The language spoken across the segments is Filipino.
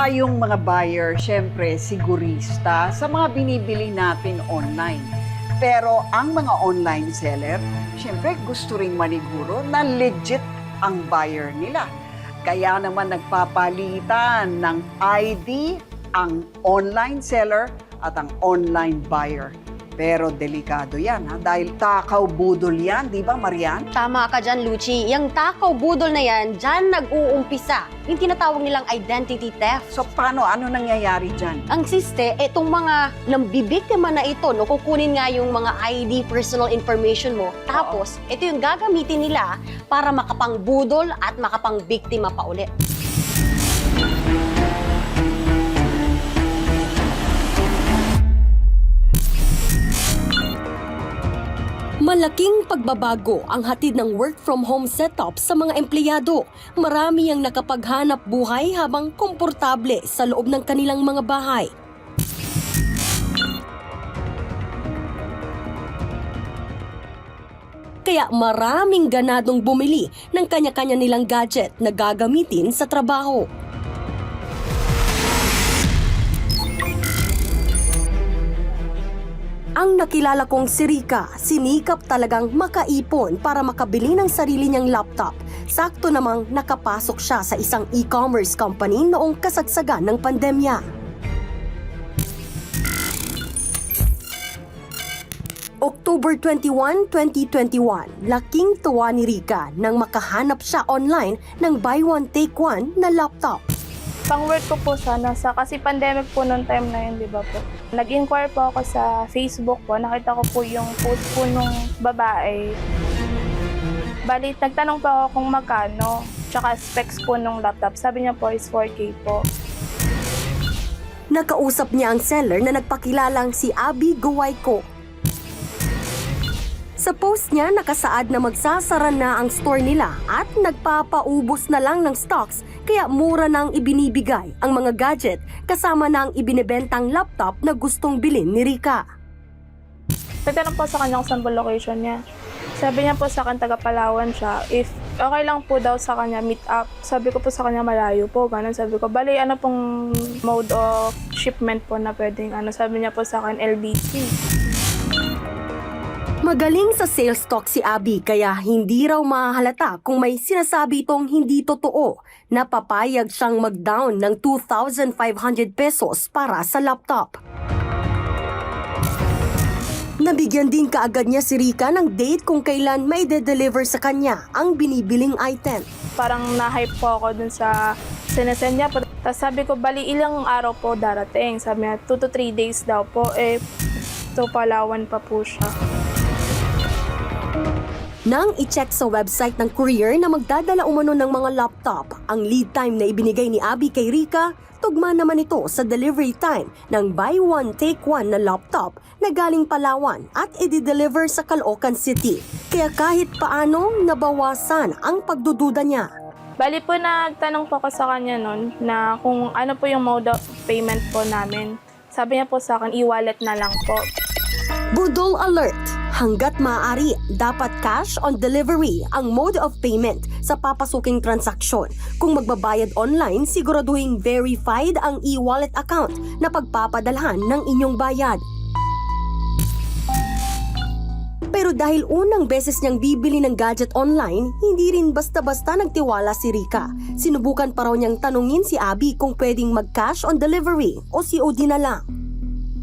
tayong mga buyer, syempre, sigurista sa mga binibili natin online. Pero ang mga online seller, syempre gusto ring maniguro na legit ang buyer nila. Kaya naman nagpapalitan ng ID ang online seller at ang online buyer. Pero delikado yan ha, dahil takaw budol yan, di ba Marian? Tama ka dyan, Luchi. Yung takaw budol na yan, dyan nag-uumpisa. Yung tinatawag nilang identity theft. So paano, ano nangyayari dyan? Ang siste, itong mga nambibiktima na ito, no, kukunin nga yung mga ID, personal information mo. Tapos, ito yung gagamitin nila para makapangbudol at makapangbiktima pa ulit. Malaking pagbabago ang hatid ng work from home setup sa mga empleyado. Marami ang nakapaghanap buhay habang komportable sa loob ng kanilang mga bahay. Kaya maraming ganadong bumili ng kanya-kanya nilang gadget na gagamitin sa trabaho. Ang nakilala kong si Rika, sinikap talagang makaipon para makabili ng sarili niyang laptop. Sakto namang nakapasok siya sa isang e-commerce company noong kasagsagan ng pandemya. October 21, 2021, laking tuwa ni Rika nang makahanap siya online ng buy one take one na laptop. Pang work ko po sana sa kasi pandemic po noong time na yun, di ba po? Nag-inquire po ako sa Facebook po. Nakita ko po yung post po nung babae. Bali, nagtanong po ako kung magkano. Tsaka specs po nung laptop. Sabi niya po is 4K po. Nakausap niya ang seller na nagpakilalang si Abby Guwayko. Sa post niya, nakasaad na magsasara na ang store nila at nagpapaubos na lang ng stocks kaya mura nang ibinibigay ang mga gadget kasama ang ibinebentang laptop na gustong bilhin ni Rika. Nagtanong po sa kanya kung saan po location niya. Sabi niya po sa akin, taga Palawan siya. If okay lang po daw sa kanya meet up. Sabi ko po sa kanya, malayo po. Ganun sabi ko, bali ano pong mode of shipment po na pwedeng ano. Sabi niya po sa akin, LBC. Magaling sa sales talk si Abby kaya hindi raw mahalata kung may sinasabi itong hindi totoo na papayag siyang mag-down ng 2,500 pesos para sa laptop. Nabigyan din kaagad niya si Rika ng date kung kailan may de-deliver sa kanya ang binibiling item. Parang na-hype po ako dun sa sinesend niya po. Tapos sabi ko, bali ilang araw po darating. Sabi niya, 2 to 3 days daw po. Eh, to Palawan pa po siya. Nang i-check sa website ng courier na magdadala umano ng mga laptop, ang lead time na ibinigay ni Abby kay Rika, tugma naman ito sa delivery time ng buy one take one na laptop na galing Palawan at i-deliver sa Caloocan City. Kaya kahit paano, nabawasan ang pagdududa niya. Bali po, nagtanong po ako sa kanya nun na kung ano po yung mode of payment po namin. Sabi niya po sa akin, e-wallet na lang po. Budol alert! Hanggat maaari, dapat cash on delivery ang mode of payment sa papasuking transaksyon. Kung magbabayad online, siguraduhin verified ang e-wallet account na pagpapadalhan ng inyong bayad. Pero dahil unang beses niyang bibili ng gadget online, hindi rin basta-basta nagtiwala si Rika. Sinubukan pa raw niyang tanungin si Abby kung pwedeng mag-cash on delivery o COD na lang.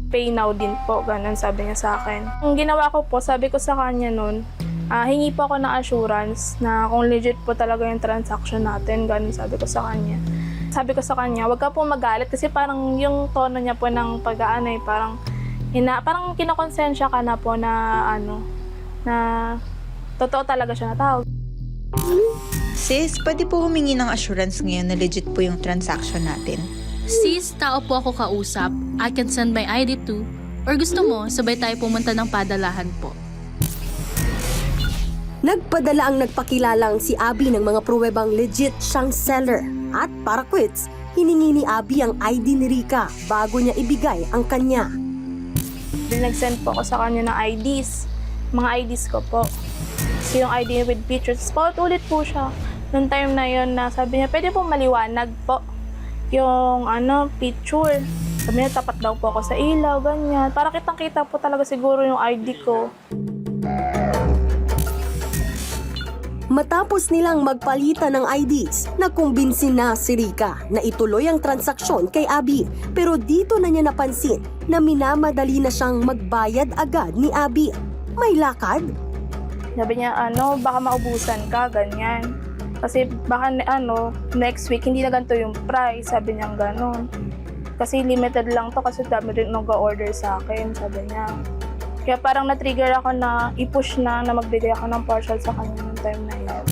Pay now din po, ganun sabi niya sa akin. Ang ginawa ko po, sabi ko sa kanya nun, ah, hingi po ako ng assurance na kung legit po talaga yung transaction natin, ganun sabi ko sa kanya. Sabi ko sa kanya, wag ka po magalit kasi parang yung tono niya po ng pag-aano eh, parang hina, parang kinokonsensya ka na po na ano, na totoo talaga siya na tao. Sis, pwede po humingi ng assurance ngayon na legit po yung transaction natin. Sis, tao po ako kausap. I can send my ID to. Or gusto mo, sabay tayo pumunta ng padalahan po. Nagpadala ang nagpakilalang si Abby ng mga pruwebang legit siyang seller. At para quits, hiningi ni Abby ang ID ni Rika bago niya ibigay ang kanya. Nag-send po ako sa kanya ng IDs. Mga IDs ko po. So yung ID with pictures. Paulit-ulit po siya. Noong time na yon na sabi niya, pwede po maliwanag po. Yung ano, picture. Sabi niya, tapat daw po ako sa ilaw, ganyan. Para kitang-kita po talaga siguro yung ID ko. Matapos nilang magpalitan ng IDs, nakumbinsin na si Rika na ituloy ang transaksyon kay Abby. Pero dito na niya napansin na minamadali na siyang magbayad agad ni Abby. May lakad? Sabi niya, ano, baka maubusan ka, ganyan. Kasi baka ano, next week hindi na ganito yung price, sabi niya gano'n. Kasi limited lang to kasi dami rin nag-order sa akin, sabi niya. Kaya parang na-trigger ako na i-push na na magbigay ako ng partial sa kanya ng time na yun.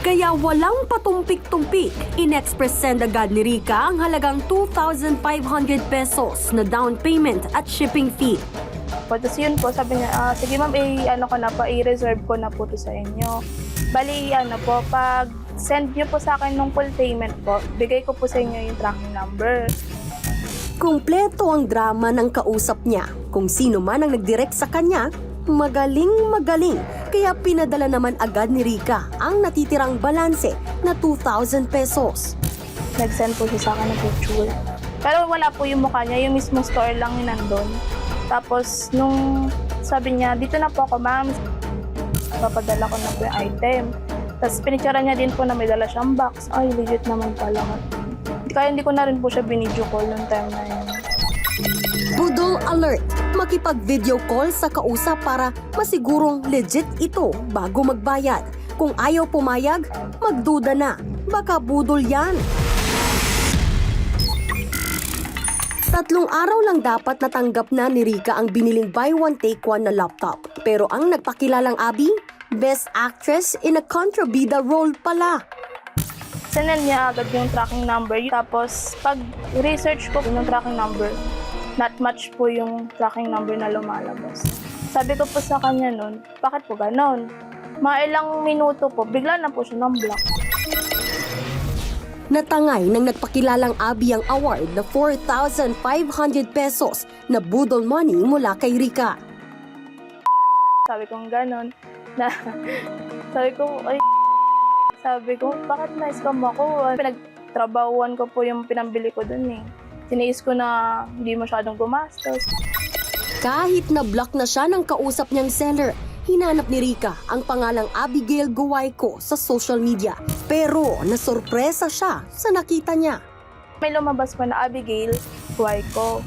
Kaya walang patumpik-tumpik, in-express send agad ni Rika ang halagang 2,500 pesos na down payment at shipping fee. Tapos yun po, sabi niya, ah, sige ma'am, eh, ano ko na po, i-reserve ko na po to sa inyo. Bali, ano po, pag send niyo po sa akin ng full payment po, bigay ko po sa inyo yung tracking number. Kumpleto ang drama ng kausap niya. Kung sino man ang nagdirect sa kanya, magaling magaling. Kaya pinadala naman agad ni Rika ang natitirang balanse na 2,000 pesos. Nag-send po siya sa akin ng picture. Pero wala po yung mukha niya, yung mismo store lang yung nandun. Tapos, nung sabi niya, dito na po ako, ma'am. Papadala ko na po item. Tapos, pinitsara niya din po na may dala siyang box. Ay, legit naman pala. Kaya hindi ko na rin po siya binidyo call nung time na yun. Budol alert! Makipag-video call sa kausap para masigurong legit ito bago magbayad. Kung ayaw pumayag, magduda na. Baka budol yan. Tatlong araw lang dapat natanggap na ni Rika ang biniling buy one take one na laptop. Pero ang nagpakilalang Abby, best actress in a kontrabida role pala. Sinend niya agad yung tracking number. Tapos, pag research ko yung tracking number, not match po yung tracking number na lumalabas. Sabi ko po sa kanya nun, bakit po ganon? Mga ilang minuto po, bigla na po siya ng-block. Natangay ng nagpakilalang Abby ang award na 4,500 pesos na budol money mula kay Rika. Sabi ko ganon. Na, sabi ko, ay, sabi ko, bakit na-scam ako? Pinagtrabahuan ko po yung pinambili ko dun eh. Tiniis ko na hindi masyadong gumastos. Kahit na block na siya ng kausap niyang seller, hinanap ni Rika ang pangalang Abigail Guayco sa social media. Pero nasorpresa siya sa nakita niya. May lumabas pa na Abigail, buhay ko.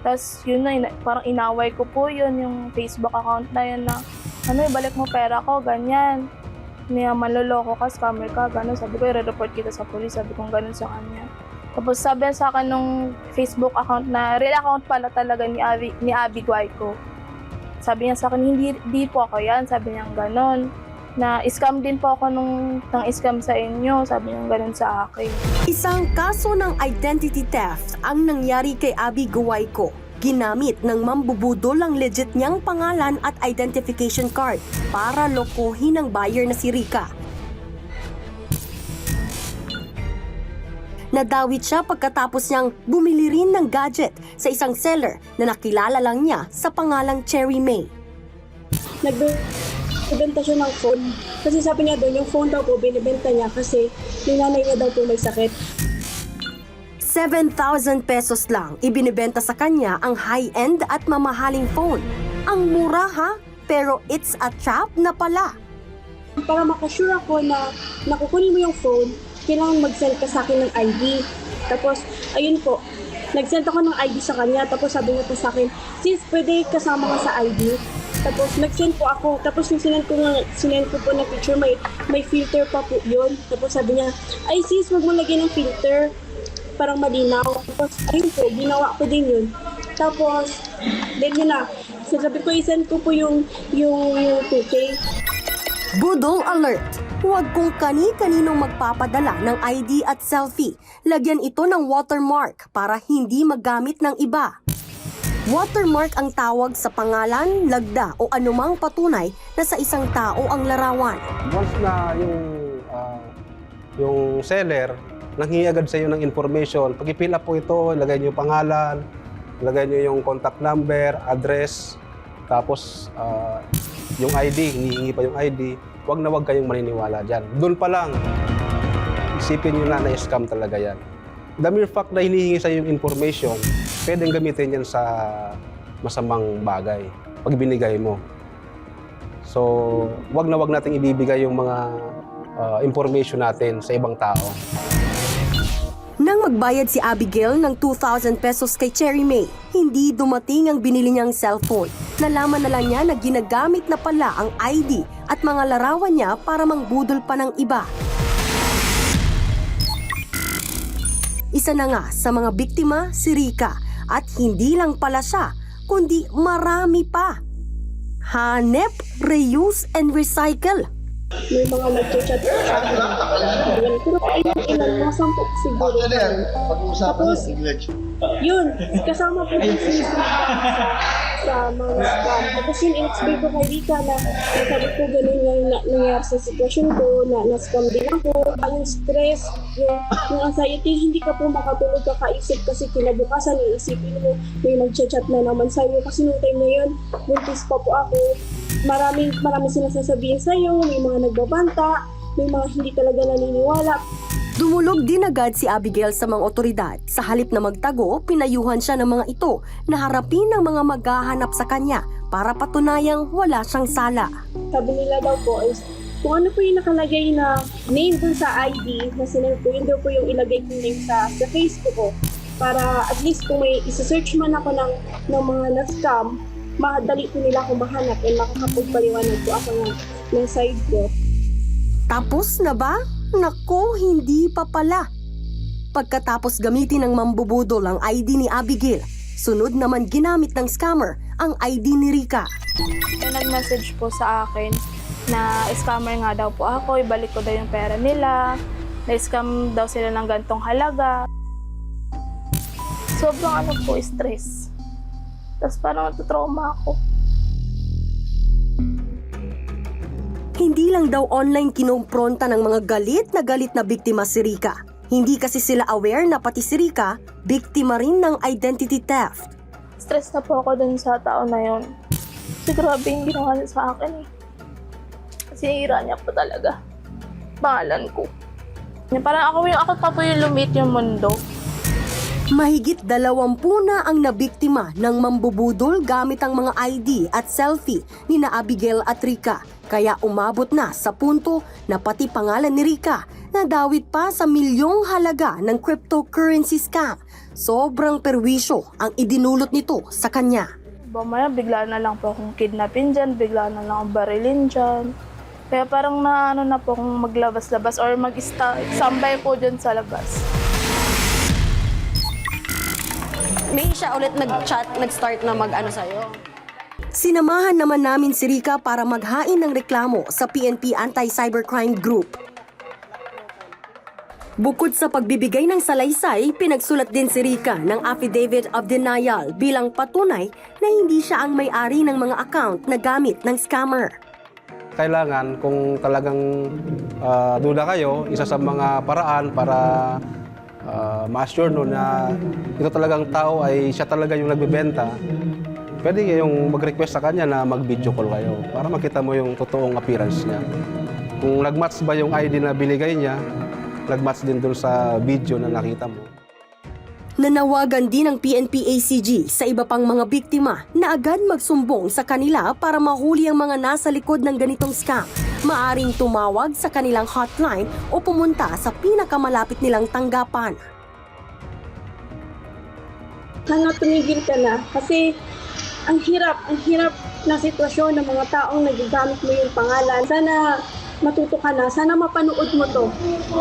Tapos yun na, parang inaway ko po yun, yung Facebook account na yun na, ano, ibalik mo pera ko, ganyan. Niya, manloloko ka, scammer ka, gano'n. Sabi ko, i-report kita sa police. Sabi ko, gano'n sa kanya. Tapos sabi sa akin nung Facebook account na, real account pala talaga ni Abby, ni Abby Guayco. Sabi niya sa akin, hindi, di po ako yan. Sabi niya, gano'n. Na scam din po ako nung nang scam sa inyo. Sabi niya, gano'n sa akin. Isang kaso ng identity theft ang nangyari kay Abby Guayco. Ginamit ng mambubudol ang legit niyang pangalan at identification card para lokohin ang buyer na si Rika. Nadawit siya pagkatapos niyang bumili rin ng gadget sa isang seller na nakilala lang niya sa pangalang Cherry May. nagbebenta siya ng phone. Kasi sabi niya doon, yung phone daw po, binibenta niya kasi yung nanay niya daw po may sakit. 7,000 pesos lang ibinibenta sa kanya ang high-end at mamahaling phone. Ang mura ha, pero it's a trap na pala. Para makasure ako na nakukunin mo yung phone, kailangan mag-send ka sa akin ng ID. Tapos, ayun po, nag-send ako ng ID sa kanya. Tapos sabi niya po sa akin, sis, pwede kasama ka sa ID. Tapos nag-send po ako. Tapos yung sinend ko, nga- sinend ko po na picture, may, may filter pa po yun. Tapos sabi niya, ay sis, wag mo lagyan ng filter. Parang malinaw. Tapos ayun po, ginawa ko din yun. Tapos, then yun na. So, sabi ko, isend ko po yung, yung, yung 2K. Budol alert! Huwag kung kani-kaninong magpapadala ng ID at selfie. Lagyan ito ng watermark para hindi magamit ng iba. Watermark ang tawag sa pangalan, lagda o anumang patunay na sa isang tao ang larawan. once na yung ah, yung seller nanghingi sa iyo ng information, pag i-fill up po ito, ilagay niyo pangalan, ilagay niyo yung contact number, address, tapos ah, yung ID, hinihingi pa yung ID, wag na wag kayong maniniwala diyan. Doon pa lang isipin niyo na na scam talaga yan. the mere fact na hinihingi sa yung information, pwedeng gamitin yan sa masamang bagay pag binigay mo. So, wag na wag nating ibibigay yung mga uh, information natin sa ibang tao. Nang magbayad si Abigail ng 2,000 pesos kay Cherry May, hindi dumating ang binili niyang cellphone. Nalaman na lang niya na ginagamit na pala ang ID at mga larawan niya para mangbudol pa ng iba. Isa na nga sa mga biktima si Rika at hindi lang pala siya, kundi marami pa. Hanep, reuse, and recycle. May mga nag-chat sa akin. Pero ilan ilan, mga sampu siguro. Tapos, yun, kasama po yung si sa mga scam. Tapos yun, in-explain ko kay Rika na nasabi ko ganun yung na- nangyari sa sitwasyon ko, na na-scam din ako. Yung stress, yung, yung anxiety, hindi ka po makatulog kakaisip kasi kinabukasan, iisipin mo, may mag-chat na naman sa'yo. Kasi nung time na yun, buntis pa po ako. Maraming, maraming sinasasabihin sa'yo, may mga nagbabanta, may mga hindi talaga naniniwala. Dumulog din agad si Abigail sa mga otoridad. Sa halip na magtago, pinayuhan siya ng mga ito na harapin ng mga maghahanap sa kanya para patunayang wala siyang sala. sabi nila daw po is kung ano po yung nakalagay na name dun sa ID na sinend ko, yun daw po yung ilagay kong name sa, sa Facebook ko. Para at least kung may isa-search man ako ng, ng mga na-scam, madali po nila ako mahanap and makakapagpaliwanag po ako ng, ng side ko. Tapos na ba? Nako, hindi pa pala. Pagkatapos gamitin ng mambubudol ang ID ni Abigail, sunod naman ginamit ng scammer ang ID ni Rika. Kaya nag-message po sa akin na scammer nga daw po ako, ibalik ko daw yung pera nila, na-scam daw sila ng gantong halaga. Sobrang ano po, stress. Tapos parang natutrauma ako. Hindi lang daw online kinumpronta ng mga galit na galit na biktima si Rika. Hindi kasi sila aware na pati si Rika, biktima rin ng identity theft. Stress na po ako dun sa tao na yun. Kasi grabe yung ginawa niya sa akin eh. Sinira niya po talaga. Pangalan ko. Parang ako yung ako pa po yung lumit yung mundo. Mahigit dalawampu na ang nabiktima ng mambubudol gamit ang mga ID at selfie ni na Abigail at Rika. Kaya umabot na sa punto na pati pangalan ni Rika nadawit pa sa milyong halaga ng cryptocurrency scam. Sobrang perwisyo ang idinulot nito sa kanya. Bumaya, bigla na lang po akong kidnapin dyan, bigla na lang akong barilin dyan. Kaya parang na ano na po akong maglabas-labas or mag-sambay po dyan sa labas. May siya ulit nag-chat, nag-start na mag-ano sa'yo. Sinamahan naman namin si Rika para maghain ng reklamo sa PNP Anti-Cybercrime Group. Bukod sa pagbibigay ng salaysay, pinagsulat din si Rika ng Affidavit of Denial bilang patunay na hindi siya ang may-ari ng mga account na gamit ng scammer. Kailangan kung talagang uh, duda kayo, isa sa mga paraan para uh, ma-assure no na ito talagang tao ay siya talaga yung nagbebenta, pwede kayong mag-request sa kanya na mag-video call kayo para makita mo yung totoong appearance niya. Kung nag-match ba yung ID na binigay niya, nag-match din dun sa video na nakita mo. Nanawagan din ng PNP-ACG sa iba pang mga biktima na agad magsumbong sa kanila para mahuli ang mga nasa likod ng ganitong scam. Maaring tumawag sa kanilang hotline o pumunta sa pinakamalapit nilang tanggapan. Sana tumigil ka na kasi ang hirap, ang hirap na sitwasyon ng mga taong nagagamit mo yung pangalan. Sana matuto ka na, sana mapanood mo to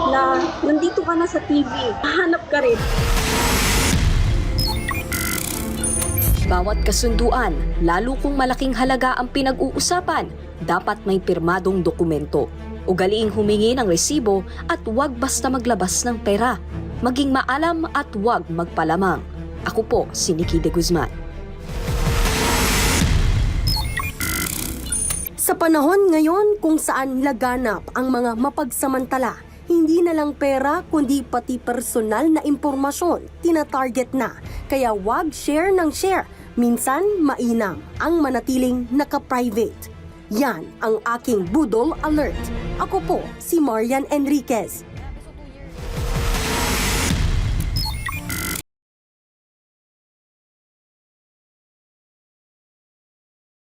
na nandito ka na sa TV, hanap ka rin. Bawat kasunduan, lalo kung malaking halaga ang pinag-uusapan, dapat may pirmadong dokumento. Ugaliing humingi ng resibo at huwag basta maglabas ng pera. Maging maalam at huwag magpalamang. Ako po si Nikki de Guzman. Sa panahon ngayon kung saan laganap ang mga mapagsamantala, hindi na lang pera kundi pati personal na impormasyon tinatarget na. Kaya wag share ng share. Minsan mainam ang manatiling naka-private. Yan ang aking Budol Alert. Ako po si Marian Enriquez.